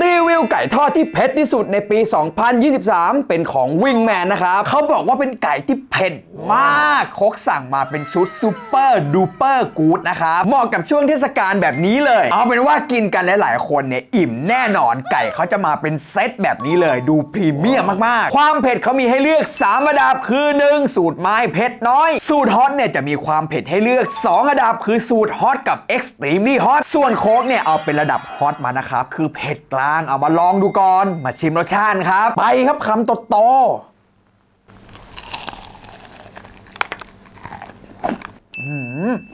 รี วิวไก่ทอดที่เผ็ดที่สุดในปี 2023 เป็นของวิงแมนนะครับเขาบอกว่าเป็นไก่ที่เผ็ดมากโคกสั่งมาเป็นชุดซูเปอร์ดูเปอร์กู๊ดนะครับเหมาะกับช่วงเทศกาลแบบนี้เลย เอาเป็นว่ากินกันหลายๆคนเนี่ยอิ่มแน่นอนไก่เขาจะมาเป็นเซตแบบนี้เลย ดูพรีเมียมมากๆ ความเผ็ดเขามีให้เลือก3ระดับคือ 1 สูตรไม้เผ็ดน้อย สูตรฮอตเนี่ยจะมีความเผ็ดให้เลือก 2 ระดับคือสูตรฮอตกับ Extremely Hot ส่วนโค้กเนี่ยเอาเป็นระดับฮอตมานะครับคือเผ็ดกลางเอามาลองดูก่อน มาชิมรสชาติครับ ไปครับคำโตๆ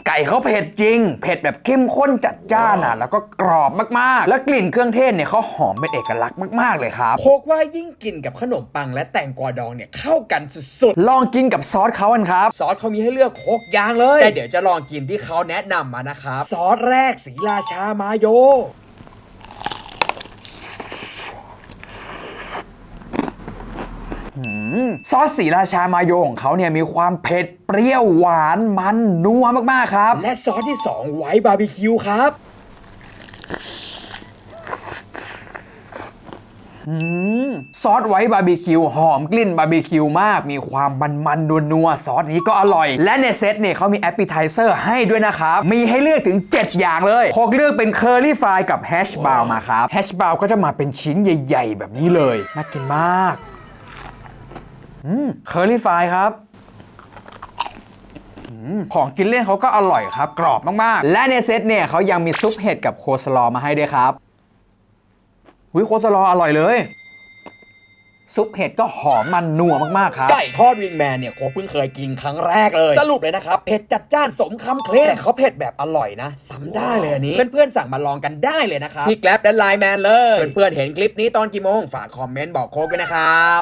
ไก่เขาเผ็ดจริง เผ็ดแบบเข้มข้นจัดจ้านอะ แล้วก็กรอบมากๆ แล้วกลิ่นเครื่องเทศเนี่ยเขาหอมเป็นเอกลักษณ์มากๆเลยครับ โคกว่ายิ่งกินกับขนมปังและแตงกวาดองเนี่ยเข้ากันสุดลองกินกับซอสเขากันครับๆซอสเขามีให้เลือกโคกอย่างเลย แต่เดี๋ยวจะลองกินที่เขาแนะนำมานะครับ ซอสแรกสีราชามาโย ซอสสีราชามาโยของเขาเนี่ยมีความเผ็ดเปรี้ยวหวานมันนัวมากๆครับ และซอสที่ 2 ไว้บาร์บีคิวครับซอสไว้บาร์บีคิวหอมกลิ่นบาร์บีคิวมาก มีความมันมันนัวนัวๆซอสนี้ก็อร่อย และในเซตเนี่ยเขามีแอปเปิลไทเซอร์ให้ด้วยนะครับ มีให้เลือกถึง 7 อย่างเลยโคกเลือกเป็นเคอรี่ฟรายกับแฮชบราวมาครับแฮชบราวก็จะมาเป็นชิ้นใหญ่ ๆ แบบนี้เลย น่ากินมาก เคอรี่ฟรายครับของกินเล่นเขาก็อร่อยครับ กรอบมาก ๆ และในเซตเนี่ยเขายังมีซุปเห็ดกับโคสลอมาให้ด้วยครับวิโคสลออร่อยเลย ซุปเห็ดก็หอมมันนัวมาก ๆ ครับไก่ทอดวิงแมนเนี่ยโคกเพิ่งเคยกินครั้งแรกเลย สรุปเลยนะครับเผ็ดจัดจ้านสมคำเคลมแต่เขาเผ็ดแบบอร่อยนะซ้ำได้เลยอันนี้ เพื่อนๆสั่งมาลองกันได้เลยนะครับที่แกลบและไลน์แมนเลย เพื่อนๆเห็นคลิปนี้ตอนกี่โมง ฝากคอมเมนต์บอกโคกด้วยนะครับ